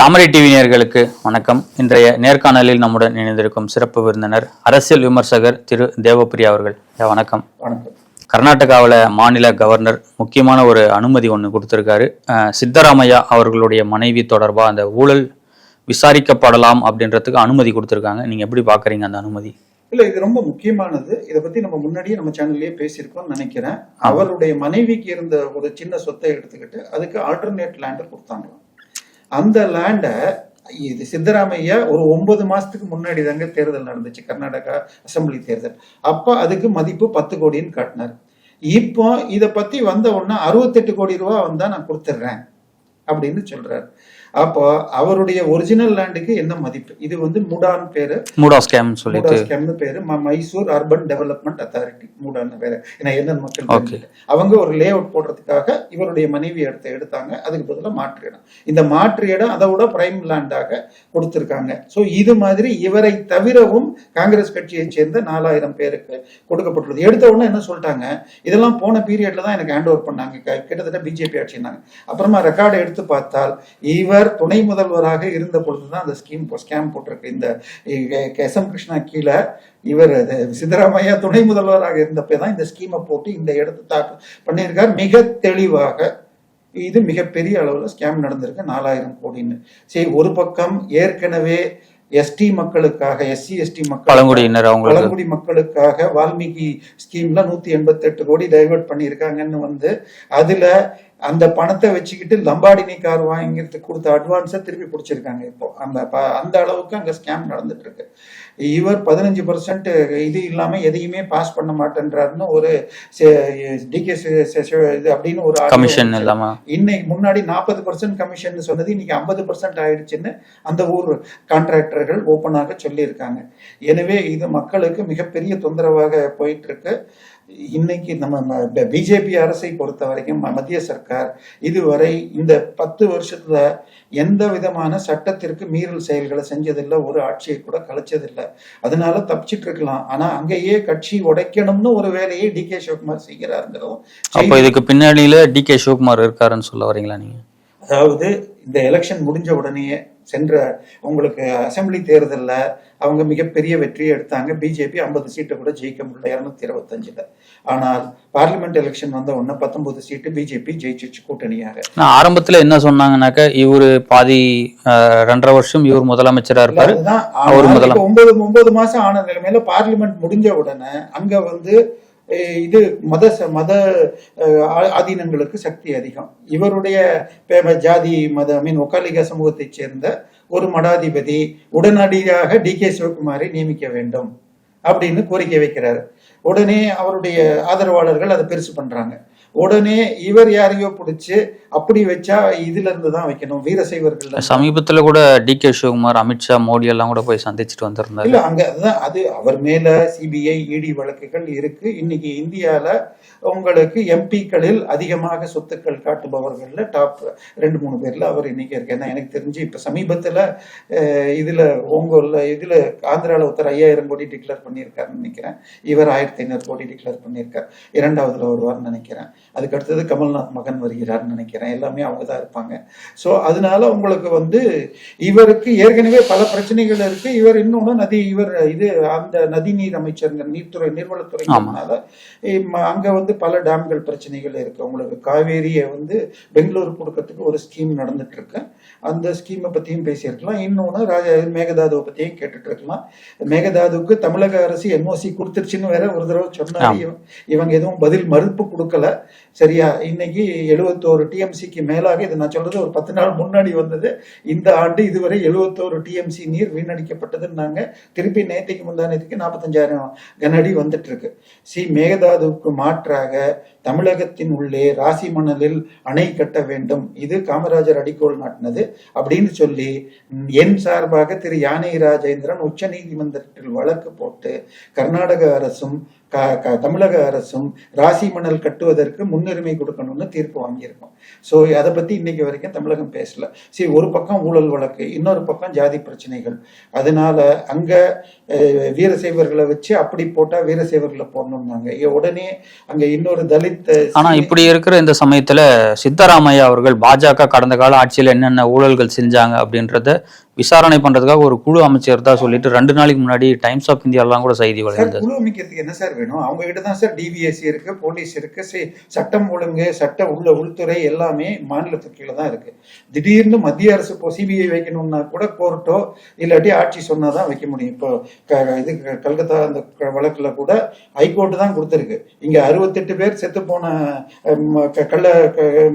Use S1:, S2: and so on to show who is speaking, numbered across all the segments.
S1: தாமரை TV நேயர்களுக்கு வணக்கம். இன்றைய நேர்காணலில் நம்முடன் இணைந்திருக்கும் சிறப்பு விருந்தினர் அரசியல் விமர்சகர் திரு தேவப்பிரியா அவர்கள். வணக்கம்.
S2: வணக்கம்.
S1: கர்நாடகாவில் மாநில கவர்னர் முக்கியமான ஒரு அனுமதி ஒன்று கொடுத்துருக்காரு. சித்தராமையா அவர்களுடைய மனைவி தொடர்பாக அந்த ஊழல் விசாரிக்கப்படலாம் அப்படின்றதுக்கு அனுமதி கொடுத்துருக்காங்க. நீங்க எப்படி பாக்குறீங்க அந்த அனுமதி?
S2: இல்ல இது ரொம்ப முக்கியமானது. இதை பத்தி நம்ம முன்னாடியே நம்ம சேனல்லயே பேசியிருக்கோம் நினைக்கிறேன். அவருடைய மனைவிக்கு இருந்த ஒரு சின்ன சொத்தை எடுத்துக்கிட்டு அதுக்கு ஆல்டர்னேட் லேண்டர் கொடுத்தாங்களாம். அந்த லேண்டை இது சித்தராமையா ஒரு ஒன்பது மாசத்துக்கு முன்னாடி தாங்க தேர்தல் நடந்துச்சு கர்நாடகா அசம்பிளி தேர்தல். அப்போ அதுக்கு மதிப்பு பத்து கோடின்னு காட்டினார். இப்போ இதை பத்தி வந்த உடனே அறுபத்தெட்டு கோடி ரூபா வந்தா நான் கொடுத்துட்றேன் அப்படின்னு சொல்றாரு. அப்போ அவருடைய ஒரிஜினல் லேண்டுக்கு என்ன மதிப்பு? இது வந்து முடான் பேரு.
S1: மூடா ஸ்கேம் சொல்லிட்டு.
S2: ஸ்கேம்னு பேரு. மைசூர் அர்பன் டெவலப்மெண்ட் அத்தாரிட்டி மூடான்னு பேரு. ஏன்னா என்ன மக்கள். அவங்க ஒரு லே அவுட் போடுறதுக்காக இவருடைய மனைவி இடத்தை எடுத்தாங்க. அதுக்கு பதிலா மாற்று இடம். இந்த மாற்று இடம் அதை விட பிரைம் லேண்டாக கொடுத்திருக்காங்க. சோ இது மாதிரி இவரை தவிரவும் காங்கிரஸ் கட்சியை சேர்ந்த நாலாயிரம் பேருக்கு கொடுக்கப்பட்டுள்ளது. எடுத்த உடனே என்ன சொல்லிட்டாங்க? இதெல்லாம் போன பீரியட்ல தான் எனக்கு ஹேண்ட் ஓவர் பண்ணாங்க கிட்டத்தட்ட பிஜேபி ஆட்சினாங்க அப்புறமா ரெக்கார்டு எடுத்து பார்த்தால் இவர் துணை முதல்வராக இருந்த பொழுதுதான் அந்த ஸ்கீம் ஸ்கேம் போட்டிருக்கு. இந்த எஸ். எம். கிருஷ்ணா கீழே இவர் சித்தராமையா துணை முதல்வராக இருந்தப்ப தான் இந்த ஸ்கீமை போட்டு இந்த இடத்தை தாக்கு பண்ணியிருக்கார். மிக தெளிவாக இது மிகப்பெரிய அளவுல ஸ்கேம் நடந்திருக்கு. நாலாயிரம் கோடின்னு. சரி ஒரு பக்கம் ஏற்கனவே எஸ்டி மக்களுக்காக எஸ்சி எஸ்டி மக்கள்
S1: பழங்குடியினர்
S2: பழங்குடி மக்களுக்காக வால்மீகி ஸ்கீம்ல நூத்தி எண்பத்தி எட்டு கோடி டைவர்ட் பண்ணியிருக்காங்கன்னு வந்து அதுல அந்த பணத்தை வச்சுக்கிட்டு லம்பாடினி கார் வாங்கிறதுக்கு கொடுத்த அட்வான்ஸை திருப்பி பிடிச்சிருக்காங்க இப்போ. அந்த அந்த அளவுக்கு அங்க ஸ்கேம் நடந்துட்டு இருக்கு இவர் பதினஞ்சு பர்சன்ட் இது இல்லாம எதையுமே பாஸ் பண்ண மாட்டேன்றாருன்னு ஒரு டிகே இது அப்படின்னு ஒரு
S1: கமிஷன்
S2: இன்னைக்கு முன்னாடி நாற்பது பர்சன்ட் கமிஷன் சொன்னது இன்னைக்கு ஐம்பது பர்சன்ட் ஆயிடுச்சுன்னு அந்த ஊர் கான்ட்ராக்டர்கள் ஓப்பனாக சொல்லியிருக்காங்க. எனவே இது மக்களுக்கு மிகப்பெரிய தொந்தரவாக போயிட்டு இருக்கு இன்னைக்கு நம்ம பிஜேபி அரசை பொறுத்த வரைக்கும் மத்திய சர்க்கார் இதுவரை இந்த பத்து வருஷத்துல எந்த விதமான சட்டத்திற்கு மீறல் செயல்களை செஞ்சதில்லை ஒரு ஆட்சியை கூட கலைச்சதில்லை. அதனால தப்பிச்சிட்டு இருக்கலாம். ஆனா அங்கேயே கட்சி உடைக்கணும்னு ஒரு வேலையை டி கே சிவகுமார் செய்கிறாருங்கிறதும்
S1: அப்போ இதுக்கு பின்னாடியில டி கே சிவகுமார் இருக்காருன்னு சொல்ல வரீங்களா நீங்க?
S2: அதாவது இந்த எலெக்ஷன் முடிஞ்ச உடனேயே சென்ற உங்களுக்கு அசெம்பிளி தேர்தல்ல அவங்க மிகப்பெரிய வெற்றியை எடுத்தாங்க. பிஜேபி ஐம்பது சீட்டை கூட ஜெயிக்க முடியல இருநூத்தி இருபத்தஞ்சுல. ஆனால் பார்லிமெண்ட் எலெக்ஷன் வந்த உடனே பத்தொன்பது சீட்டு பிஜேபி ஜெயிச்சிச்சு கூட்டணியாக.
S1: நான் ஆரம்பத்துல என்ன சொன்னாங்கன்னாக்க இவரு பாதி ரெண்டரை வருஷம் இவர் முதலமைச்சரா இருப்பாரு. அவர்
S2: ஆனால்
S1: முதலாம்.
S2: இப்ப ஒன்பது ஒன்பது மாசம் ஆன நிலைமையில பார்லிமெண்ட் முடிஞ்ச உடனே அங்க வந்து இது மத ச- மத ஆ- ஆதீனங்களுக்கு சக்தி அதிகம். இவருடைய ஜாதி மத ஐ மீன் ஒக்காலிகா சமூகத்தைச் சேர்ந்த ஒரு மடாதிபதி உடனடியாக டி கே சிவகுமாரை நியமிக்க வேண்டும் அப்படின்னு கோரிக்கை வைக்கிறார். உடனே அவருடைய ஆதரவாளர்கள் அதை பெருசு பண்றாங்க. உடனே இவர் யாரையோ பிடிச்சு அப்படி வச்சா இதுல இருந்து தான் வைக்கணும் வீரசைவர்கள்
S1: சமீபத்துல கூட டி கே சிவகுமார் அமித்ஷா மோடி எல்லாம் கூட போய் சந்திச்சுட்டு வந்திருந்தாரு.
S2: இல்ல அங்க அதான் அது அவர் மேல சிபிஐ இடி வழக்குகள் இருக்கு. இன்னைக்கு இந்தியால உங்களுக்கு எம்பிக்களில் அதிகமாக சொத்துக்கள் காட்டுபவர்கள்ல டாப் ரெண்டு மூணு பேர்ல அவர் இன்னைக்கு இருக்கு. ஏன்னா எனக்கு தெரிஞ்சு இப்ப சமீபத்துல இதுல உங்கூர்ல இதுல ஆந்திரால ஒருத்தர் ஐயாயிரம் கோடி டிக்ளேர் பண்ணியிருக்காருன்னு நினைக்கிறேன். இவர் ஆயிரத்தி ஐநூறு கோடி டிக்ளேர் பண்ணியிருக்கார். இரண்டாவதுல வருவார்னு நினைக்கிறேன். அதுக்கு அடுத்தது கமல்நாத் மகன் வருகிறார்னு நினைக்கிறேன். எல்லாமே அவங்க தான் இருப்பாங்க. ஸோ அதனால உங்களுக்கு வந்து இவருக்கு ஏற்கனவே பல பிரச்சனைகள் இருக்கு. இவர் இன்னொன்னு நதி இவர் இது அந்த நதிநீர் அமைச்சருங்க நீர்த்துறை நீர்வளத்துறைனால அங்க வந்து பல டேம்கள் பிரச்சனைகள் இருக்கு. உங்களுக்கு காவேரியை வந்து பெங்களூர் கொடுக்கறதுக்கு ஒரு ஸ்கீம் நடந்துட்டு இருக்கு. அந்த ஸ்கீமை பத்தியும் பேசியிருக்கலாம். இன்னொன்னு ராஜா மேகதாதுவை பத்தியும் கேட்டுட்டு இருக்கலாம்? மேகதாதுவுக்கு தமிழக அரசு என்ஓசி கொடுத்துருச்சுன்னு வேற ஒரு தடவை. இவ- இவங்க எதுவும் பதில் மறுப்பு கொடுக்கல. சரியா? இன்னைக்கு எழுபத்தோரு டிஎம்சிக்கு மேலாக இது நான் சொல்றது ஒரு பத்து நாள் முன்னாடி வந்தது. இந்த ஆண்டு இதுவரை எழுபத்தோரு டிஎம்சி நீர் வீணடிக்கப்பட்டதுன்னாங்க. திருப்பி நேற்றுக்கு முந்தானத்துக்கு நாற்பத்தஞ்சாயிரம் கனஅடி வந்துட்டு இருக்கு. சி மேகதாதுவுக்கு மாற்றாக தமிழகத்தின் உள்ளே ராசி மணலில் அணை கட்ட வேண்டும். இது காமராஜர் அடிக்கோல் நாட்டினது. அப்படின்னு சொல்லி என் சார்பாக திரு யானை ராஜேந்திரன் உச்ச நீதிமன்றத்தில் வழக்கு போட்டு கர்நாடக அரசும் தமிழக அரசும் ராசி மணல் கட்டுவதற்கு முன்னுரிமை கொடுக்கணும்னு தீர்ப்பு வாங்கியிருக்கோம். ஸோ அதை பத்தி இன்னைக்கு வரைக்கும் தமிழகம் பேசல. சரி ஒரு பக்கம் ஊழல் வழக்கு இன்னொரு பக்கம் ஜாதி பிரச்சனைகள். அதனால அங்க வீரசைவர்களை வச்சு அப்படி போட்டா வீரசைவர்களை போடணும்னாங்க. உடனே அங்க இன்னொரு தலித் அஹ்,
S1: ஆனா இப்படி இருக்கிற இந்த சமயத்துல சித்தராமையா அவர்கள் பாஜக கடந்த கால ஆட்சியில என்னென்ன ஊழல்கள் செஞ்சாங்க அப்படின்றத விசாரணை பண்றதுக்காக ஒரு குழு அமைச்சர் தான் சொல்லிட்டு ரெண்டு நாளைக்கு முன்னாடி டைம்ஸ் ஆஃப் இந்தியாலாம் கூட செய்தி வளர்ந்தது
S2: குழு அமைக்கிறதுக்கு என்ன சார் வேணும்? அவங்க கிட்ட தான் சார் டிவிஎஸ்சி இருக்கு போலீஸ் இருக்கு சட்டம் ஒழுங்கு சட்ட உள்ள உள்துறை எல்லாமே மாநிலத்துக்கு கீழே தான் இருக்கு. திடீர்னு மத்திய அரசு இப்போ சிபிஐ வைக்கணும்னா கூட கோர்ட்டோ இல்லாட்டி ஆட்சி சொன்னாதான் வைக்க முடியும். இப்போ இது கல்கத்தா அந்த வழக்குல கூட ஹைகோர்ட் தான் கொடுத்துருக்கு. இங்க அறுபத்தெட்டு பேர் செத்து போன கள்ள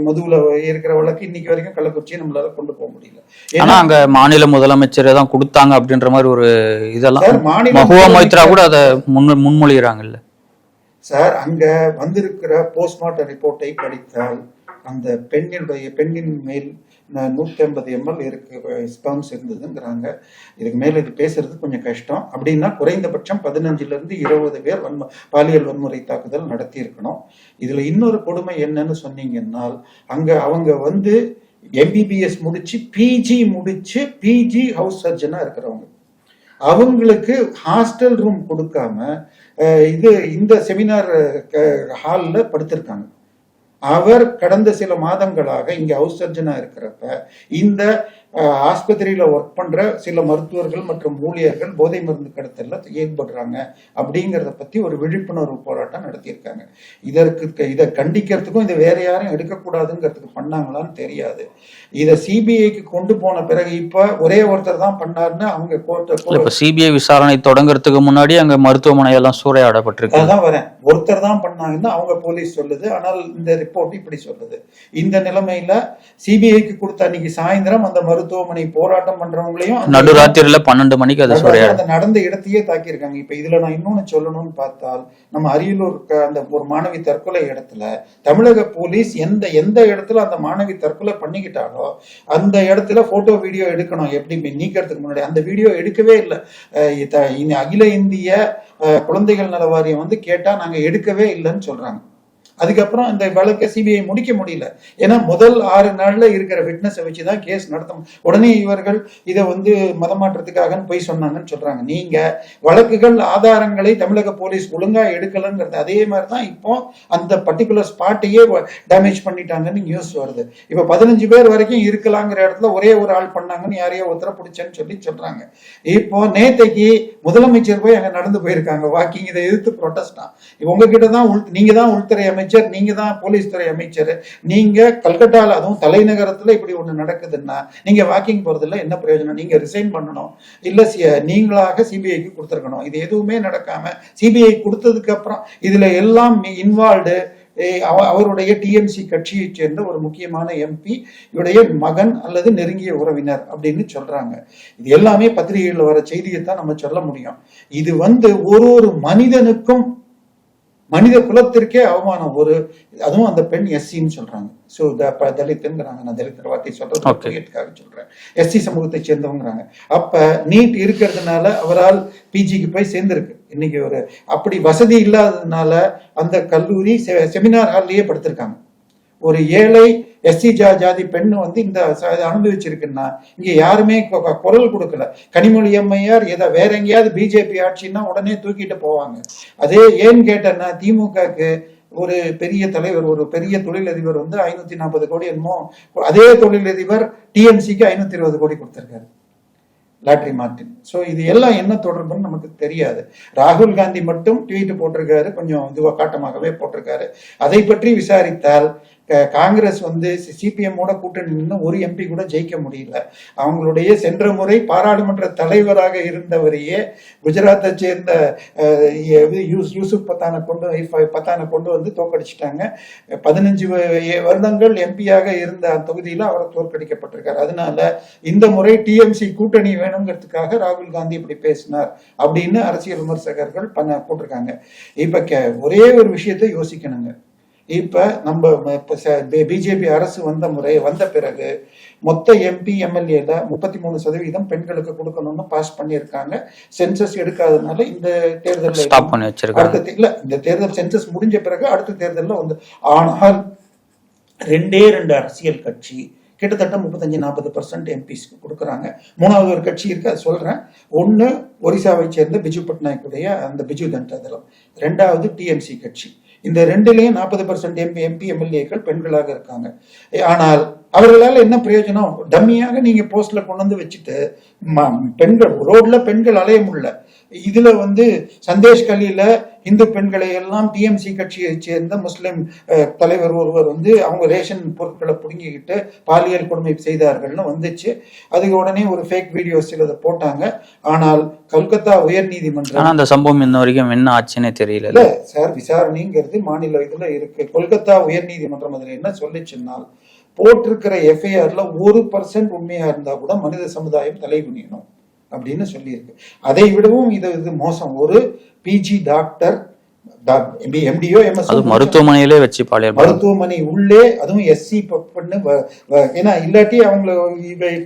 S2: மதுவுல இருக்கிற வழக்கு இன்னைக்கு வரைக்கும் கள்ளக்குறிச்சி நம்மளால கொண்டு போக முடியல. ஏன்னா
S1: அங்க மாநில முதலமைச்சர் தான் கொடுத்தாங்க அப்படின்ற மாதிரி ஒரு இதெல்லாம் மஹுவா
S2: முதலமைச்சர்
S1: கூட அதை முன் முன்மொழிகிறாங்கல்ல.
S2: சார் அங்க வந்திருக்கிற போஸ்ட்மார்ட்டம் ரிப்போர்ட்டை படித்தால் அந்த பெண்ணினுடைய பெண்ணின் மேல் நூற்றி ஐம்பது எம்எல் இருக்கு ஸ்பம்ஸ் இருந்ததுங்கிறாங்க. இதுக்கு மேல இது பேசுறது கொஞ்சம் கஷ்டம். அப்படின்னா குறைந்தபட்சம் பதினஞ்சுல இருந்து இருபது பேர் வன்ம பாலியல் வன்முறை தாக்குதல் நடத்தி இருக்கணும் இதுல இன்னொரு கொடுமை என்னன்னு சொன்னீங்கன்னா அங்க அவங்க வந்து எம்பிபிஎஸ் முடிச்சு பிஜி முடிச்சு பிஜி ஹவுஸ் சர்ஜனா இருக்கிறவங்க. அவங்களுக்கு ஹாஸ்டல் ரூம் கொடுக்காம இது இந்த செமினார் ஹாலில் படுத்திருக்காங்க. அவர் கடந்த சில மாதங்களாக இங்கே ஹவுஸ் சர்ஜனாக இருக்கிறப்ப இந்த ஆஸ்பத்திரியில ஒர்க் பண்ற சில மருத்துவர்கள் மற்றும் ஊழியர்கள் போதை மருந்து கடத்தல்ல ஈடுபடுறாங்க அப்படிங்கறத பத்தி ஒரு விழிப்புணர்வு போராட்டம் நடத்தியிருக்காங்க. இதற்கு இதை கண்டிக்கிறதுக்கும் இதை வேற யாரும் எடுக்கக்கூடாதுங்கிறதுக்கு பண்ணாங்களான்னு தெரியாது. இதை சிபிஐக்கு கொண்டு போன பிறகு இப்ப ஒரே ஒருத்தர் தான் பண்ணாருன்னு அவங்க கோர்ட்டு
S1: இப்ப சிபிஐ விசாரணை தொடங்குறதுக்கு முன்னாடி அங்க மருத்துவமனை எல்லாம் சூறையாடப்பட்டிருக்கு.
S2: அதான் வரேன். ஒருத்தர் தான் பண்ணாங்கன்னு அவங்க போலீஸ் சொல்லுது. ஆனால் இந்த ரிப்போர்ட் இப்படி சொல்லுது. இந்த நிலைமையில சிபிஐக்கு கொடுத்த அன்னைக்கு சாயந்தரம் அந்த மருத்துவமனை போராட்டம் பண்றவங்களையும்
S1: நடுராத்திரில பன்னெண்டு மணிக்கு அது
S2: அந்த நடந்த இடத்தையே தாக்கியிருக்காங்க. இப்ப இதுல நான் இன்னொன்னு சொல்லணும்னு பார்த்தால் நம்ம அரியலூர் அந்த ஒரு மாணவி தற்கொலை இடத்துல தமிழக போலீஸ் எந்த எந்த இடத்துல அந்த மாணவி தற்கொலை பண்ணிக்கிட்டாலோ அந்த இடத்துல போட்டோ வீடியோ எடுக்கணும். எப்படி நீக்கிறதுக்கு முன்னாடி? அந்த வீடியோ எடுக்கவே இல்லை. அகில இந்திய குழந்தைகள் நல வாரியம் வந்து கேட்டா நாங்க எடுக்கவே இல்லைன்னு சொல்றாங்க. அதுக்கப்புறம் இந்த வழக்கை சிபிஐ முடிக்க முடியல. ஏன்னா முதல் ஆறு நாள்ல இருக்கிற விட்னஸை வச்சு தான் கேஸ் நடத்தும் உடனே இவர்கள் இதை வந்து மதமாற்றத்துக்காக போய் சொன்னாங்கன்னு சொல்றாங்க. நீங்க வழக்குகள் ஆதாரங்களை தமிழக போலீஸ் ஒழுங்கா எடுக்கலங்கிறது அதே மாதிரி தான் இப்போ அந்த பர்டிகுலர் ஸ்பாட்டையே டேமேஜ் பண்ணிட்டாங்கன்னு நியூஸ் வருது. இப்போ பதினஞ்சு பேர் வரைக்கும் இருக்கலாங்கிற இடத்துல ஒரே ஒரு ஆள் பண்ணாங்கன்னு யாரையோ ஒருத்தர பிடிச்சேன்னு சொல்லி சொல்றாங்க. இப்போ நேத்தைக்கு முதலமைச்சர் போய் அங்க நடந்து போயிருக்காங்க. வாக்கிங் இதை எதிர்த்து ப்ரொட்டஸ்டா உங்ககிட்ட தான் உள் நீங்க தான் உள்துறை அமைச்சர் நீங்க தான் போலீஸ் துறை அமைச்சர். நீங்க கல்கட்டால அதுவும் தலைநகரத்துல இப்படி ஒண்ணு நடக்குதுன்னா நீங்க வாக்கிங் போறதுல என்ன பிரயோஜனம்? நீங்க ரிசைன் பண்ணணும். இல்ல நீங்களாக சிபிஐக்கு கொடுத்துருக்கணும். இது எதுவுமே நடக்காம சிபிஐ கொடுத்ததுக்கு அப்புறம் இதுல எல்லாம் இன்வால்வ்டு அவருடைய டிஎம்சி கட்சியைச் சேர்ந்த ஒரு முக்கியமான எம்பி இவருடைய மகன் அல்லது நெருங்கிய உறவினர் அப்படின்னு சொல்றாங்க. இது எல்லாமே பத்திரிகைகளில் வர செய்தியை தான் நம்ம சொல்ல முடியும். இது வந்து ஒரு ஒரு மனிதனுக்கும் மனித குலத்திற்கே அவமானம். ஒரு அதுவும் அந்த பெண் எஸ்சின்னு சொல்றாங்க. ஸோ தலித்துங்கிறாங்க நான் தலித் வார்த்தை சொல்றது சொல்றேன். எஸ்சி சமூகத்தை சேர்ந்தவங்கிறாங்க. அப்ப நீட் இருக்கிறதுனால அவரால் பிஜிக்கு போய் சேர்ந்திருக்கு. இன்னைக்கு ஒரு அப்படி வசதி இல்லாததுனால அந்த கல்லூரி செமினார் ஹால்லையே படுத்திருக்காங்க. ஒரு ஏழை எஸ்சி ஜா ஜாதி பெண் வந்து இந்த அனுபவிச்சிருக்குன்னா இங்க யாருமே குரல் கொடுக்கல. கனிமொழி அம்மையார் ஏதோ வேற எங்கேயாவது பிஜேபி ஆட்சின்னா உடனே தூக்கிட்டு போவாங்க. அதே ஏன்னு கேட்டேன்னா திமுகக்கு ஒரு பெரிய தலைவர் ஒரு பெரிய தொழிலதிபர் வந்து ஐநூத்தி நாற்பது கோடி என்னமோ அதே தொழிலதிபர் டிஎம்சிக்கு ஐநூத்தி இருபது கோடி கொடுத்திருக்காரு. லாட்ரி மார்டின் ஸோ இது எல்லாம் என்ன தொடர்புன்னு நமக்கு தெரியாது. ராகுல் காந்தி மட்டும் ட்வீட் போட்டிருக்காரு கொஞ்சம் இதுவாக காட்டமாகவே போட்டிருக்காரு. அதை பற்றி விசாரித்தால் காங்கிரஸ் வந்து சிபிஎம்மோட கூட்டணி நின்று ஒரு எம்பி கூட ஜெயிக்க முடியல. அவங்களுடைய சென்ற முறை பாராளுமன்ற தலைவராக இருந்தவரையே குஜராத்தை சேர்ந்த இது யூஸ் யூசுப் பத்தானை கொண்டு பத்தானை கொண்டு வந்து தோற்கடிச்சிட்டாங்க. பதினஞ்சு வ- வருடங்கள் எம்பியாக இருந்த அந்த தொகுதியில் அவர் தோற்கடிக்கப்பட்டிருக்கார். அதனால இந்த முறை டிஎம்சி கூட்டணி வேணுங்கிறதுக்காக ராகுல் காந்தி இப்படி பேசினார் அப்படின்னு அரசியல் விமர்சகர்கள் பண்ண போட்டிருக்காங்க. இப்ப கே- ஒரே ஒரு விஷயத்தை யோசிக்கணுங்க. இப்ப நம்ம பிஜேபி அரசு வந்த முறை வந்த பிறகு மொத்த எம்பி எம்எல்ஏல முப்பத்தி மூணு சதவீதம் பெண்களுக்கு கொடுக்கணும்னு பாஸ் பண்ணியிருக்காங்க. சென்சஸ் எடுக்காதனால இந்த தேர்தலில் அடுத்த இல்ல இந்த தேர்தல் சென்சஸ் முடிஞ்ச பிறகு அடுத்த தேர்தல்ல வந்து ஆனால் ரெண்டே ரெண்டு அரசியல் கட்சி கிட்டத்தட்ட முப்பத்தஞ்சு நாற்பது பர்சன்ட் எம்பிஸ்க்கு கொடுக்குறாங்க. மூணாவது ஒரு கட்சி இருக்கு அது சொல்றேன். ஒன்னு ஒரிசாவை சேர்ந்த பிஜு பட்நாயக்குடைய அந்த பிஜு ஜனதா தளம். ரெண்டாவது டிஎம்சி கட்சி. இந்த ரெண்டுலயும் நாற்பது பர்சன்ட் எம்பி எம்பி எம்எல்ஏக்கள் பெண்களாக இருக்காங்க. ஆனால் அவர்களால் என்ன பிரயோஜனம்? டம்மியாக நீங்க போஸ்ட்ல கொண்டு வந்து வச்சுட்டு பெண்கள் ரோட்ல பெண்கள் அலைய முடியல. இதுல வந்து சந்தேஷ் கலியில இந்து பெண்களை எல்லாம் டிஎம்சி கட்சியை சேர்ந்த முஸ்லிம் தலைவர் ஒருவர் வந்து அவங்க ரேஷன் பொருட்களை பிடுங்கிக்கிட்டு பாலியல் கொடுமை செய்தார்கள்னு வந்துச்சு. அதுக்கு உடனே ஒரு ஃபேக் வீடியோஸ் சிலதை போட்டாங்க. ஆனால் கல்கத்தா உயர்நீதிமன்றம்
S1: ஆனா அந்த சம்பவம் இன்ன வரைக்கும் என்ன ஆச்சுன்னே தெரியல.
S2: இல்ல சார் விசாரணைங்கிறது மாநில இதுல இருக்கு. கொல்கத்தா உயர்நீதிமன்றம் அதுல என்ன சொல்லிச்சுன்னால் போட்டிருக்கிற எஃப்ஐஆர்ல ஒரு பர்சன்ட் உண்மையா இருந்தா கூட மனித சமுதாயம் தலை குனியணும். அப்படின்னு சொல்லியிருக்கு. அதை விடவும் இது இது மோசம். ஒரு பிஜி டாக்டர் எம்டியோ எம்எஸ்
S1: மருத்துவமனையிலே வச்சு பாலியல்.
S2: மருத்துவமனை உள்ளே அதுவும் எஸ்சி பண்ணு ஏன்னா இல்லாட்டி அவங்கள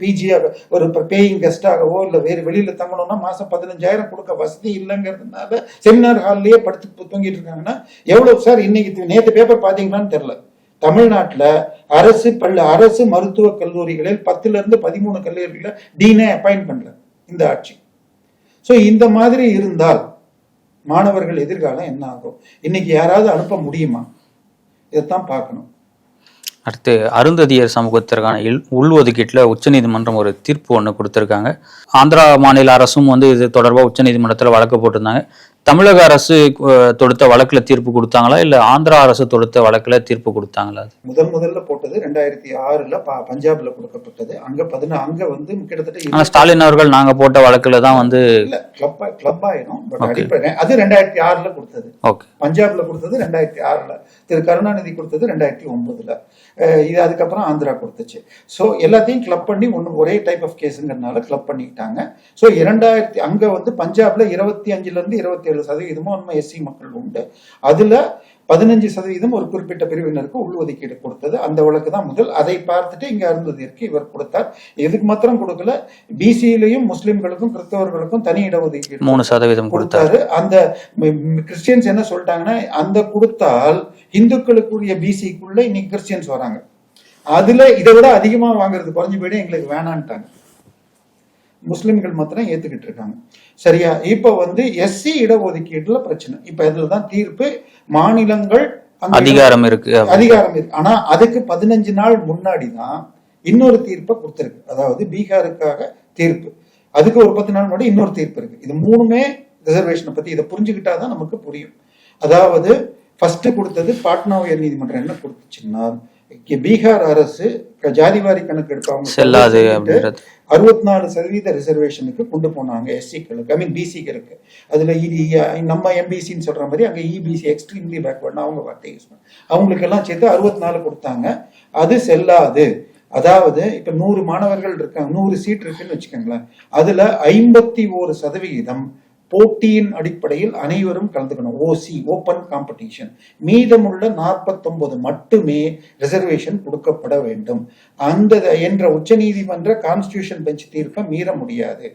S2: பிஜி ஒரு பேயிங் கெஸ்டாகவோ இல்ல வேறு வெளியில தங்கணும்னா மாசம் பதினஞ்சாயிரம் கொடுக்க வசதி இல்லைங்கிறதுனால செமினார் ஹால்லயே படுத்து தூங்கிட்டு இருக்காங்கன்னா எவ்வளவு சார் இன்னைக்கு நேத்து பேப்பர் பாத்தீங்களான்னு தெரியல. தமிழ்நாட்டுல அரசு பள்ளி அரசு மருத்துவக் கல்லூரிகளில் பத்துல இருந்து பதிமூணு கல்லூரிகளை டீனே அப்பாயிண்ட் பண்ணல இந்த ஆட்சி. சோ இந்த மாதிரி இருந்தால் மாணவர்கள் எதிர்காலம் என்ன ஆகும்? இன்னைக்கு யாராவது அனுப்ப முடியுமா? இதைத்தான் பார்க்கணும்.
S1: அடுத்து அருந்ததியர் சமூகத்திற்கான இல்- உள்ஒதுக்கீட்டுல உச்சநீதிமன்றம் ஒரு தீர்ப்பு ஒன்று கொடுத்திருக்காங்க. ஆந்திரா மாநில அரசும் வந்து இது தொடர்பா உச்சநீதிமன்றத்துல வழக்கு போட்டிருந்தாங்க. தமிழக அரசு தொடுத்த வழக்குல தீர்ப்பு கொடுத்தாங்களா? இல்ல ஆந்திரா அரசு தொடுத்த வழக்குல தீர்ப்பு கொடுத்தாங்களா?
S2: முதல் முதல்ல போட்டது ரெண்டாயிரத்தி ஆறுல பஞ்சாப்ல கொடுக்கப்பட்டது. அங்க பதினா அங்க வந்து கிட்டத்தட்ட
S1: ஆனா ஸ்டாலின் அவர்கள் நாங்க போட்ட வழக்குல தான் வந்து
S2: இல்ல கிளப் கிளப் ஆயிடும் அது ரெண்டாயிரத்தி ஆறுல கொடுத்தது. பஞ்சாப்ல கொடுத்தது ரெண்டாயிரத்தி ஆறுல. திரு கருணாநிதி கொடுத்தது ரெண்டாயிரத்தி ஒன்பதுல. இது அதுக்கப்புறம் ஆந்திரா கொடுத்துச்சு. ஸோ எல்லாத்தையும் கிளப் பண்ணி ஒன்று ஒரே டைப் ஆஃப் கேஸுங்கிறதுனால கிளப் பண்ணிக்கிட்டாங்க. ஸோ இரண்டாயிரத்தி அங்க வந்து பஞ்சாப்ல இருபத்தி அஞ்சுல இருந்து இருபத்தி ஏழு சதவீதமும் நம்ம எஸ்சி மக்கள் உண்டு. அதுல பதினஞ்சு சதவீதம் ஒரு குறிப்பிட்ட பிரிவினருக்கு உள்ஒதுக்கீடு கொடுத்தது. அந்த வழக்கு தான் முதல். அதை பார்த்துட்டு இங்க அருந்ததிற்கு இவர் கொடுத்தார். இதுக்கு மாத்திரம் கொடுக்கல. பிசியிலையும் முஸ்லிம்களுக்கும் கிறிஸ்தவர்களுக்கும் தனி இடஒதுக்கீடு
S1: மூணு சதவீதம் கொடுத்தாரு.
S2: அந்த கிறிஸ்டியன்ஸ் என்ன சொல்லிட்டாங்கன்னா அந்த கொடுத்தால் இந்துக்களுக்குரிய பிசிக்குள்ள இன்னைக்கு கிறிஸ்டியன்ஸ் வராங்க. அதுல இதை விட அதிகமா வாங்குறது குறைஞ்சு போயிடும். எங்களுக்கு வேணான்ட்டாங்க. முஸ்லிம்கள் மாத்திரம் ஏத்துக்கிட்டு இருக்காங்க. சரியா? இப்ப வந்து எஸ்சி இடஒதுக்கீடுல பிரச்சனை. இப்ப இதுலதான் தீர்ப்பு. மாநிலங்கள்
S1: அதிகாரம் இருக்கு
S2: அதிகாரம் இருக்கு. ஆனா அதுக்கு பதினஞ்சு நாள் முன்னாடி தான் இன்னொரு தீர்ப்பை கொடுத்திருக்கு. அதாவது பீகாருக்காக தீர்ப்பு. அதுக்கு ஒரு பத்து நாள் முன்னாடி இன்னொரு தீர்ப்பு இருக்கு. இது மூணுமே ரிசர்வேஷனை பத்தி இதை புரிஞ்சுக்கிட்டாதான் நமக்கு புரியும். அதாவது ஃபர்ஸ்ட் கொடுத்தது பாட்னா உயர் நீதிமன்றம். என்ன கொடுத்துச்சுன்னா பீகார் அரசு ஜாதிவாரி கணக்கு எடுப்பாங்க
S1: செல்லாது
S2: அறுபத்தி நாலு சதவீத ரிசர்வேஷனுக்கு கொண்டு போனாங்க எஸ்சிக்களுக்கு ஐ மீன் பிசிக்களுக்கு அதுல இது நம்ம எம்பிசின்னு சொல்ற மாதிரி அங்க இபிசி எக்ஸ்ட்ரீம்லி பேக்வர்ட் அவங்க வார்த்தை யூஸ் பண்ண அவங்களுக்கு எல்லாம் சேர்த்து அறுபத்தி நாலு கொடுத்தாங்க. அது செல்லாது. அதாவது இப்ப நூறு மாணவர்கள் இருக்காங்க நூறு சீட் இருக்குன்னு வச்சுக்கோங்களேன். அதுல ஐம்பத்தி ஒரு சதவிகிதம் போட்டியின் அடிப்படையில் அனைவரும் கலந்துக்கணும். ஓசி ஓபன் காம்படிஷன் மீதமுள்ள 49 மட்டுமே ரிசர்வேஷன் கொடுக்கப்பட வேண்டும். அந்த என்ற உச்சநீதிமன்ற கான்ஸ்டியூஷன் பெஞ்ச் தீர்ப்பை மீற முடியாது.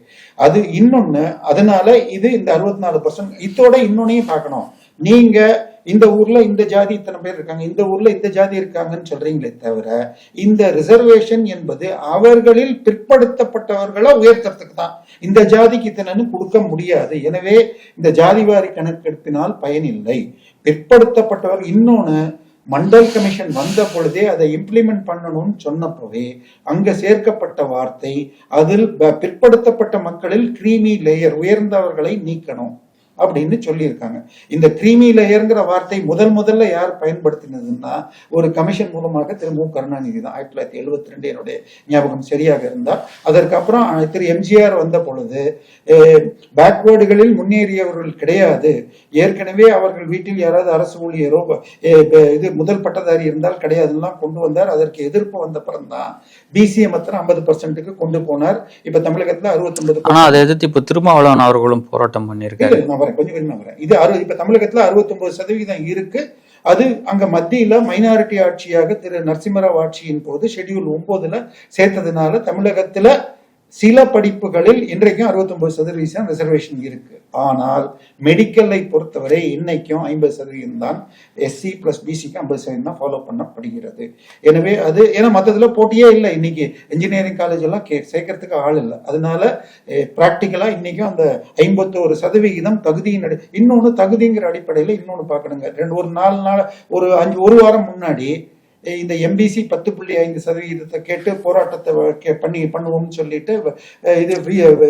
S2: அது இன்னொன்னு அதனால இது இந்த அறுபத்தி நாலு பர்சன்ட் இதோட இன்னொன்னையும் பார்க்கணும். நீங்க இந்த ஊர்ல இந்த ஜாதி இத்தனை பேர் இருக்காங்க இந்த ஊர்ல இந்த ஜாதி இருக்காங்கன்னு சொல்றீங்களே தவிர இந்த ரிசர்வேஷன் என்பது அவர்களில் பிற்படுத்தப்பட்டவர்களை உயர்த்துறதுக்கு தான். இந்த ஜாதிக்கு இத்தனைன்னு கொடுக்க முடியாது. எனவே இந்த ஜாதிவாரி கணக்கெடுப்பினால் பயனில்லை பிற்படுத்தப்பட்டவர் இன்னொன்னு மண்டல் கமிஷன் வந்த பொழுதே அதை இம்ப்ளிமெண்ட் பண்ணணும்னு சொன்னப்பவே அங்க சேர்க்கப்பட்ட வார்த்தை அதில் பிற்படுத்தப்பட்ட மக்களில் கிரீமி லேயர் உயர்ந்தவர்களை நீக்கணும். அப்படின்னு சொல்லியிருக்காங்க. இந்த கிரீமி லேயர்ங்கிற வார்த்தை முதல் முதல்ல யார் பயன்படுத்தினதுன்னா ஒரு கமிஷன் மூலமாக திரு மு. கருணாநிதி தான். ஆயிரத்தி தொள்ளாயிரத்தி எழுபத்தி ரெண்டு என்னுடைய ஞாபகம் சரியாக இருந்தால். அதற்கப்புறம் திரு எம்ஜிஆர் வந்த பொழுது பேக்வேர்டுகளில் முன்னேறியவர்கள் கிடையாது. ஏற்கனவே அவர்கள் வீட்டில் யாராவது அரசு ஊழியரோ இது முதல் பட்டதாரி இருந்தால் கிடையாதுலாம் கொண்டு வந்தார். அதற்கு எதிர்ப்பு வந்த தான் பிசிஏ மாத்திரம் ஐம்பது பர்சன்ட்டுக்கு கொண்டு போனார். இப்ப தமிழகத்துல அறுபத்தொன்பது
S1: ஆனா அதை எதிர்த்து இப்ப திருமாவளவன் அவர்களும் போராட்டம் பண்ணியிருக்காரு.
S2: இல்ல, வரேன் கொஞ்சம் கொஞ்சமா வரேன் இது அறுபது இப்ப தமிழகத்துல 69% சதவீதம் இருக்கு. அது அங்க மத்தியில மைனாரிட்டி ஆட்சியாக திரு நரசிம்மராவ் ஆட்சியின் போது ஷெட்யூல் ஒன்பதுல சேர்த்ததுனால தமிழகத்துல சில படிப்புகளில் இன்றைக்கும் 69% சதவீதம் ரிசர்வேஷன் இருக்கு. ஆனால் மெடிக்கலை பொறுத்தவரை இன்னைக்கும் ஐம்பது சதவீதம் தான் எஸ்சி பிளஸ் பிசிக்கு ஐம்பது சதவீதம் தான் ஃபாலோ பண்ணப்படுகிறது. எனவே அது ஏன்னா மற்றதுல போட்டியே இல்லை. இன்னைக்கு இன்ஜினியரிங் காலேஜ் எல்லாம் கே சேர்க்கறதுக்கு ஆள் இல்லை. அதனால ப்ராக்டிக்கலா இன்னைக்கும் அந்த ஐம்பத்தோரு சதவிகிதம் தகுதியின் அடி இன்னொன்று தகுதிங்கிற அடிப்படையில் இன்னொன்று பார்க்கணுங்க. ரெண்டு ஒரு நாலு நாள் ஒரு அஞ்சு ஒரு வாரம் முன்னாடி இந்த எம்பிசி பத்து புள்ளி ஐந்து சதவிகிதத்தை கேட்டு போராட்டத்தை பண்ணி பண்ணுவோம்னு சொல்லிட்டு இது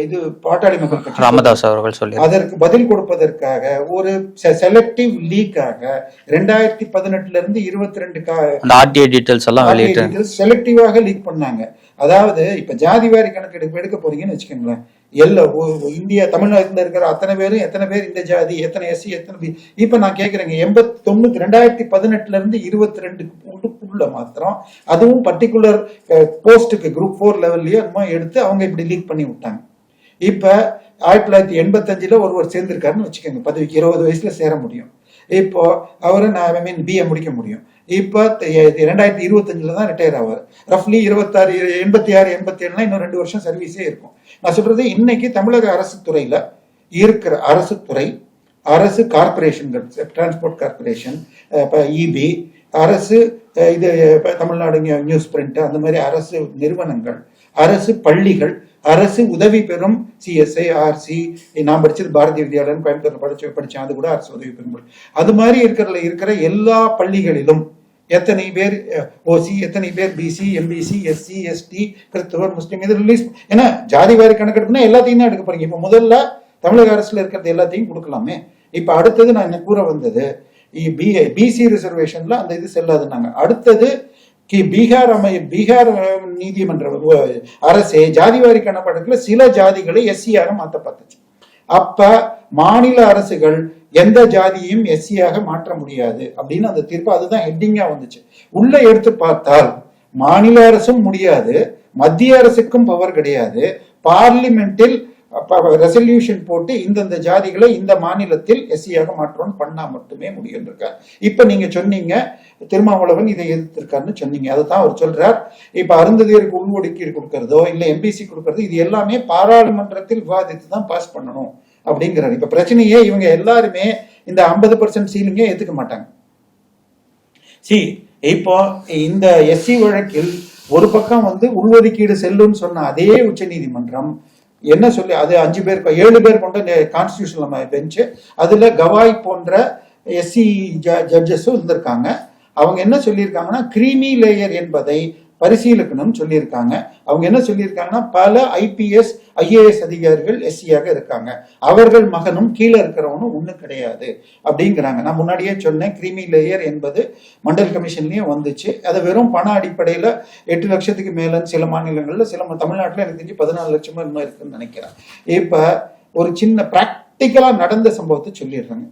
S2: இது பாட்டாளி மக்கள் கட்சி
S1: ராமதாஸ் அவர்கள் சொல்லி
S2: அதற்கு பதில் கொடுப்பதற்காக ஒரு செலக்டிவ் லீக்காக ரெண்டாயிரத்தி பதினெட்டுல இருந்து இருபத்தி ரெண்டு
S1: அந்த ஆர்டிஐ டீட்டெயில்ஸ் எல்லாம் வெளியிட்டு
S2: செலக்டிவாக லீக் பண்ணாங்க. அதாவது இப்ப ஜாதி வாரி கணக்கெடுப்பு எடுக்க போறீங்கன்னு வச்சுக்கோங்களேன். எல்லா இந்தியா தமிழ்நாட்டில் இருக்கிற அத்தனை பேரும் எத்தனை பேர் இந்த ஜாதி எத்தனை எஸ்சி எத்தனை பி இப்ப நான் கேக்குறேங்க எண்பத்தி தொண்ணூத்தி ரெண்டாயிரத்தி பதினெட்டுல இருந்து இருபத்தி ரெண்டுக்குள்ள மாத்திரம் அதுவும் பர்டிகுலர் போஸ்ட்டுக்கு குரூப் ஃபோர் லெவல்லயே என்னமோ எடுத்து அவங்க இப்படி லீக் பண்ணி விட்டாங்க. இப்ப ஆயிரத்தி தொள்ளாயிரத்தி எண்பத்தஞ்சுல ஒருவர் சேர்ந்திருக்காருன்னு வச்சுக்கோங்க பதவிக்கு இருபது வயசுல சேர முடியும். இப்போ அவரை நான் ஐ மீன் பிஏ முடிக்க முடியும். இப்போ ரெண்டாயிரத்தி இருபத்தஞ்சுல தான் ரிட்டையர் ஆவார். ரஃப்லி இருபத்தாறு எண்பத்தி ஆறு எண்பத்தி ஏழுனா இன்னும் ரெண்டு வருஷம் சர்வீஸே இருக்கும். நான் சொல்றது இன்னைக்கு தமிழக அரசு துறையில் இருக்கிற அரசு துறை அரசு கார்பரேஷன்கள் டிரான்ஸ்போர்ட் கார்பரேஷன் இபி அரசு இது தமிழ்நாடு நியூஸ் பிரிண்ட் அந்த மாதிரி அரசு நிறுவனங்கள் அரசு பள்ளிகள் அரசு உதவி பெறும் சிஎஸ்ஐ ஆர்சி நான் படிச்சது பாரதிய வித்யாலயம் கோயம்புத்தூர்ல படிச்சு படிச்சேன். அது கூட அரசு உதவி பெறும் அது மாதிரி இருக்கிறதுல இருக்கிற எல்லா பள்ளிகளிலும் எத்தனை பேர் ஓசி எத்தனை பேர் பிசி எம்பிசி எஸ்சி எஸ்டி கிறிஸ்தவர் முஸ்லீம் இது ரிலீஸ் ஏன்னா ஜாதி வாரி கணக்கெடுப்புனா எல்லாத்தையும் தான் எடுக்க போறீங்க. இப்போ முதல்ல தமிழக அரசுல இருக்கிறது எல்லாத்தையும் கொடுக்கலாமே. இப்போ அடுத்தது நான் என்ன கூற வந்தது பிசி ரிசர்வேஷன்ல அந்த இது செல்லாதுன்னாங்க. அடுத்தது கி- பீகார் அமை பீகார் நீதிமன்ற அரசே ஜாதிவாரி கணக்கெடுப்புல சில ஜாதிகளை எஸ்சியாக மாற்றப்பட்டுச்சு அப்ப மாநில அரசுகள் எந்த ஜாதியையும் எஸ்சியாக மாற்ற முடியாது அப்படின்னு அந்த தீர்ப்பு அதுதான் ஹெட்டிங்கா வந்துச்சு. உள்ள எடுத்து பார்த்தால் மாநில அரசும் முடியாது மத்திய அரசுக்கும் பவர் கிடையாது. பார்லிமெண்டில் ரெசல்யூஷன் போட்டு இந்தந்த ஜாதிகளை இந்த மாநிலத்தில் எஸ்சியாக மாற்றணும் பண்ணா மட்டுமே முடியும் இருக்கார் இப்ப நீங்க சொன்னீங்க திருமாவளவன் இதை எதிர்த்திருக்காருன்னு சொன்னீங்க. அதை தான் அவர் சொல்றார். இப்ப அருந்ததியருக்கு உள்ஒதுக்கீடு கொடுக்கறதோ இல்ல எம்பிசி கொடுக்கறதோ இது எல்லாமே பாராளுமன்றத்தில் விவாதித்து தான் பாஸ் பண்ணணும் அப்படிங்கிறார். இப்ப பிரச்சனையே இவங்க எல்லாருமே இந்த ஐம்பது பர்சன்ட் சீலிங்கே ஏத்துக்க மாட்டாங்க. சி இப்போ இந்த எஸ்சி வழக்கில் ஒரு பக்கம் வந்து உள்ஒதுக்கீடு செல்லும்னு சொன்ன அதே உச்சநீதிமன்றம் என்ன சொல்லி அது அஞ்சு பேர் ஏழு பேர் கொண்ட கான்ஸ்டியூஷன் பெஞ்சு அதுல கவாய் போன்ற எஸ்சி ஜட்ஜஸும் இருந்திருக்காங்க. அவங்க என்ன சொல்லியிருக்காங்கன்னா கிரீமி லேயர் என்பதை பரிசீலிக்கணும்னு சொல்லியிருக்காங்க. அவங்க என்ன சொல்லியிருக்காங்கன்னா பல ஐபிஎஸ் ஐஏஎஸ் அதிகாரிகள் எஸ்சியாக இருக்காங்க. அவர்கள் மகனும் கீழே இருக்கிறவனும் ஒன்றும் கிடையாது அப்படிங்கிறாங்க. நான் முன்னாடியே சொன்னேன் கிரிமி லேயர் என்பது மண்டல் கமிஷன்லயும் வந்துச்சு. அது வெறும் பண அடிப்படையில எட்டு லட்சத்துக்கு மேலே சில மாநிலங்கள்ல சில தமிழ்நாட்டில் எனக்கு தெரிஞ்சு பதினாலு லட்சமா இன்னும் இருக்குன்னு நினைக்கிறேன். இப்ப ஒரு சின்ன பிராக்டிக்கலா நடந்த சம்பவத்தை சொல்லிடுறாங்க.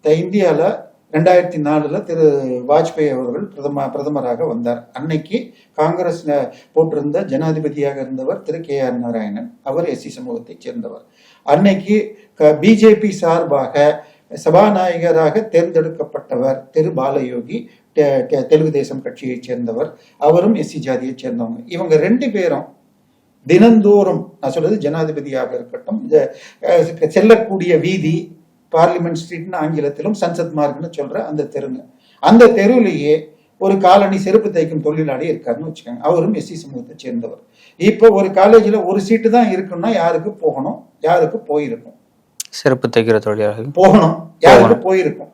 S2: த- ரெண்டாயிரத்தி நாலுல திரு வாஜ்பாய் அவர்கள் பிரதம பிரதமராக வந்தார். அன்னைக்கு காங்கிரஸ் போட்டிருந்த ஜனாதிபதியாக இருந்தவர் திரு கே ஆர் நாராயணன். அவர் எஸ்சி சமூகத்தைச் சேர்ந்தவர். அன்னைக்கு பிஜேபி சார்பாக சபாநாயகராக தேர்ந்தெடுக்கப்பட்டவர் திரு பாலயோகி தெலுங்கு தேசம் கட்சியைச் சேர்ந்தவர். அவரும் எஸ்சி ஜாதியைச் சேர்ந்தவங்க. இவங்க ரெண்டு பேரும் தினந்தோறும் நான் சொல்றது ஜனாதிபதியாக இருக்கட்டும் செல்லக்கூடிய வீதி பார்லிமெண்ட் ஸ்ட்ரீட்னு ஆங்கிலத்திலும் சன்சத் மார்க்னு சொல்ற அந்த தெருங்க. அந்த தெருவிலேயே ஒரு காலனி செருப்பு தைக்கும் தொழிலாளி இருக்காருன்னு வச்சுக்கோங்க. அவரும் எஸ்சி சமூகத்தை சேர்ந்தவர். இப்போ ஒரு காலேஜ்ல ஒரு சீட்டு தான் இருக்குன்னா யாருக்கு போகணும்? யாருக்கு போயிருக்கும்?
S1: செருப்பு தைக்கிற தொழிலாளர்கள்
S2: போகணும். யாருக்கு போயிருக்கும்?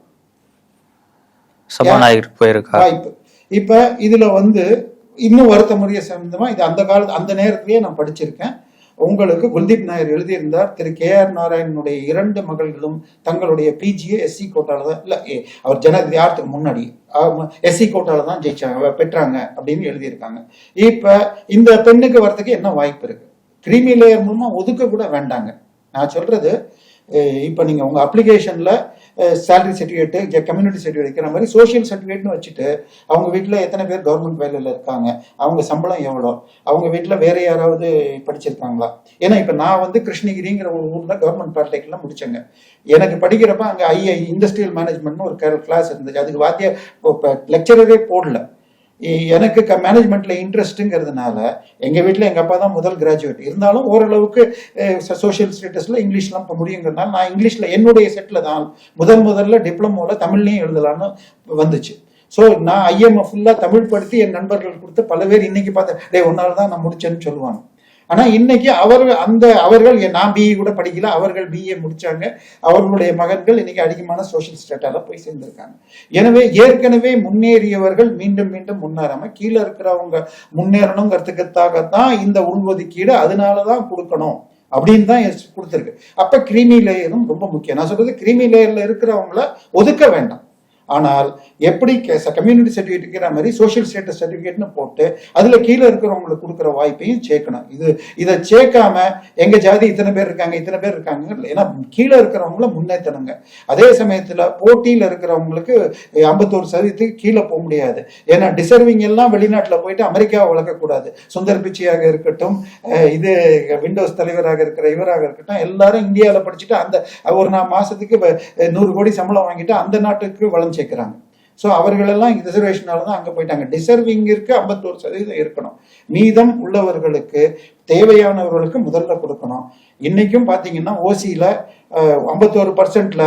S1: சபாநாயகருக்கு போயிருக்கா?
S2: வாய்ப்பு. இப்ப இதுல வந்து இன்னும் வருத்த முறைய சம்பந்தமா இது அந்த கால அந்த நேரத்திலேயே நான் படிச்சிருக்கேன். உங்களுக்கு குல்தீப் நாயர் எழுதியிருந்தார். திரு கே ஆர் நாராயணனுடைய இரண்டு மகள்களும் தங்களுடைய பிஜியை எஸ்சி கோட்டால தான் இல்ல ஏ, அவர் ஜனாதிபதி ஆர்த்துக்கு முன்னாடி எஸ்சி கோட்டால தான் ஜெயிச்சாங்க பெற்றாங்க அப்படின்னு எழுதியிருக்காங்க. இப்ப இந்த பெண்ணுக்கு வர்றதுக்கு என்ன வாய்ப்பு இருக்கு? கிரீமி லேயர் மூலமா ஒதுக்க கூட வேண்டாங்க. நான் சொல்றது இப்போ நீங்கள் உங்கள் அப்ளிகேஷனில் சேலரி சர்டிஃபிகேட்டு கம்யூனிட்டி சர்டிஃபிகேட் வைக்கிற மாதிரி சோஷியல் சர்டிஃபிகேட்னு வச்சுட்டு அவங்க வீட்டில் எத்தனை பேர் கவர்மெண்ட் வேலையில் இருக்காங்க? அவங்க சம்பளம் எவ்வளோ? அவங்க வீட்டில் வேற யாராவது படிச்சிருக்காங்களா? ஏன்னா இப்போ நான் வந்து கிருஷ்ணகிரிங்கிற ஒரு ஊரில் கவர்மெண்ட் பாலிடெக்னில் முடிச்சேங்க. எனக்கு படிக்கிறப்ப அங்கே ஐஐ இண்டஸ்ட்ரியல் மேனேஜ்மெண்ட்னு ஒரு கிளாஸ் இருந்துச்சு. அதுக்கு வாத்திய லெக்சரரே போடல. எனக்கு க மேனேஜ்மெண்ட்ல இன்ட்ரெஸ்ட்டுங்கிறதுனால எங்க வீட்டில் எங்க அப்பா தான் முதல் கிராஜுவேட் இருந்தாலும் ஓரளவுக்கு சோஷியல் ஸ்டேட்டஸ்ல இங்கிலீஷ்லாம் இப்போ முடியுங்கிறதுனால நான் இங்கிலீஷ்ல என்னுடைய செட்டில் தான் முதல் முதல்ல டிப்ளமோல தமிழ்லையும் எழுதலான்னு வந்துச்சு. ஸோ நான் ஐஎம்எஃப் ஃபுல்லாக தமிழ் படுத்தி என் நண்பர்கள் கொடுத்து பல பேர் இன்னைக்கு பார்த்தேன் டே ஒன்னால தான் நான் முடிச்சேன்னு சொல்லுவாங்க. ஆனா இன்னைக்கு அவர்கள் அந்த அவர்கள் என் நான் பிஏ கூட படிக்கல அவர்கள் பிஏ முடிச்சாங்க. அவர்களுடைய மகன்கள் இன்னைக்கு அதிகமான சோஷியல் ஸ்டேட்டால போய் சேர்ந்திருக்காங்க. எனவே ஏற்கனவே முன்னேறியவர்கள் மீண்டும் மீண்டும் முன்னேறாம கீழே இருக்கிறவங்க முன்னேறணுங்கிறதுக்காகத்தான் இந்த உள்ஒதுக்கீடு அதனாலதான் கொடுக்கணும் அப்படின்னு தான் கொடுத்துருக்கு. அப்ப கிரீமி லேயரும் ரொம்ப முக்கியம். நான் சொல்றது கிரீமி லேயர்ல இருக்கிறவங்கள ஒதுக்க வேண்டாம். ஆனால் எப்படி கம்யூனிட்டி சர்டிஃபிகேட்டுங்கிற மாதிரி சோஷியல் ஸ்டேட்டஸ் சர்டிஃபிகேட்னு போட்டு அதுல கீழே இருக்கிறவங்களுக்கு கொடுக்குற வாய்ப்பையும் சேர்க்கணும். இது இதை சேர்க்காம எங்க ஜாதி இத்தனை பேர் இருக்காங்க இத்தனை பேர் இருக்காங்க ஏன்னா கீழே இருக்கிறவங்கள முன்னேற்றணுங்க. அதே சமயத்தில் போட்டியில் இருக்கிறவங்களுக்கு ஐம்பத்தோரு சதவீதத்துக்கு கீழே போக முடியாது. ஏன்னா டிசர்விங் எல்லாம் வெளிநாட்டில் போயிட்டு அமெரிக்காவை வளர்க்கக்கூடாது. சுந்தர் பிச்சையாக இருக்கட்டும் இது விண்டோஸ் தலைவராக இருக்கிற இவராக இருக்கட்டும் எல்லாரும் இந்தியாவில் படிச்சுட்டு அந்த ஒரு நாலு மாசத்துக்கு நூறு கோடி சம்பளம் வாங்கிட்டு அந்த நாட்டுக்கு வளர்ந்து சேர்க்கிறாங்க. ஸோ அவர்களெல்லாம் ரிசர்வேஷனால தான் அங்கே போயிட்டாங்க. டிசர்விங்கிற்கு ஐம்பத்தோரு சதவீதம் இருக்கணும். மீதம் உள்ளவர்களுக்கு தேவையானவர்களுக்கு முதல்ல கொடுக்கணும். இன்னைக்கும் பார்த்தீங்கன்னா ஓசியில் ஐம்பத்தோரு பர்சன்ட்ல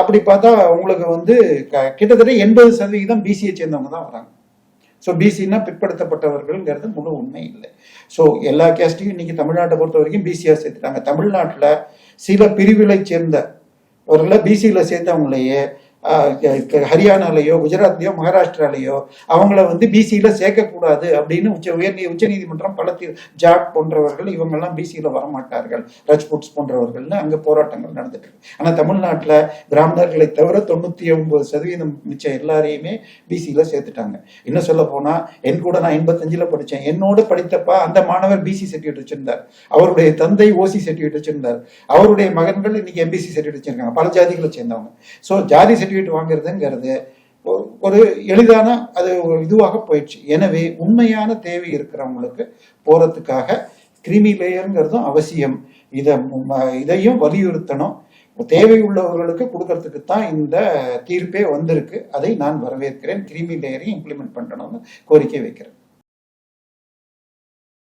S2: அப்படி பார்த்தா உங்களுக்கு வந்து க- கிட்டத்தட்ட எண்பது சதவீதம் பிசியை சேர்ந்தவங்க தான் வராங்க. ஸோ பிசின்னா பிற்படுத்தப்பட்டவர்கள்ங்கிறது முழு உண்மை இல்லை. ஸோ எல்லா கேஸ்டையும் இன்னைக்கு தமிழ்நாட்டை பொறுத்த வரைக்கும் பிசிஆர் சேர்த்துட்டாங்க. தமிழ்நாட்டில் சில பிரிவுகளை சேர்ந்தவர்களை பிசியில் சேர்த்தவங்களையே ஹரியானாலயோ குஜராத்லேயோ மகாராஷ்டிராலயோ அவங்கள வந்து பிசியில சேர்க்கக்கூடாது அப்படின்னு உச்ச உயர் உச்சநீதிமன்றம் பல ஜாட் போன்றவர்கள் இவங்கெல்லாம் பிசியில வரமாட்டார்கள். ரஜ்புட்ஸ் போன்றவர்கள்னு அங்கே போராட்டங்கள் நடந்துட்டு இருக்கு. தமிழ்நாட்டில் பிராமணர்களை தவிர தொண்ணூத்தி ஒன்பது சதவீதம் மிச்சம் எல்லாரையுமே பிசியில சேர்த்துட்டாங்க. இன்னும் சொல்ல போனால் என் கூட நான் எண்பத்தஞ்சில் படிச்சேன். என்னோட படித்தப்பா அந்த மாணவர் பிசி சர்டிஃபிகேட் வச்சிருந்தார். அவருடைய தந்தை ஓசி சர்டிஃபிகேட் வச்சிருந்தார். அவருடைய மகன்கள் இன்னைக்கு எம்பிசி சர்டிஃபிகேட் வச்சிருக்காங்க. பல ஜாதிகளை சேர்ந்தவங்க. ஸோ ஜாதி சர்டிஃபிகேட் வாங்குறதுங்கிறது ஒரு- எளிதான அது ஒரு இதுவாக போயிடுச்சு. எனவே உண்மையான தேவை இருக்கிறவங்களுக்கு போறதுக்காக கிரிமி லேயருங்கிறதும் அவசியம். இதை இதையும் வலியுறுத்தணும். தேவை உள்ளவர்களுக்கு கொடுக்கறதுக்கு தான் இந்த தீர்ப்பே வந்திருக்கு. அதை நான் வரவேற்கிறேன். கிரிமி லேயரையும் இம்ப்ளிமெண்ட் பண்ணணும்னு கோரிக்கை வைக்கிறேன்.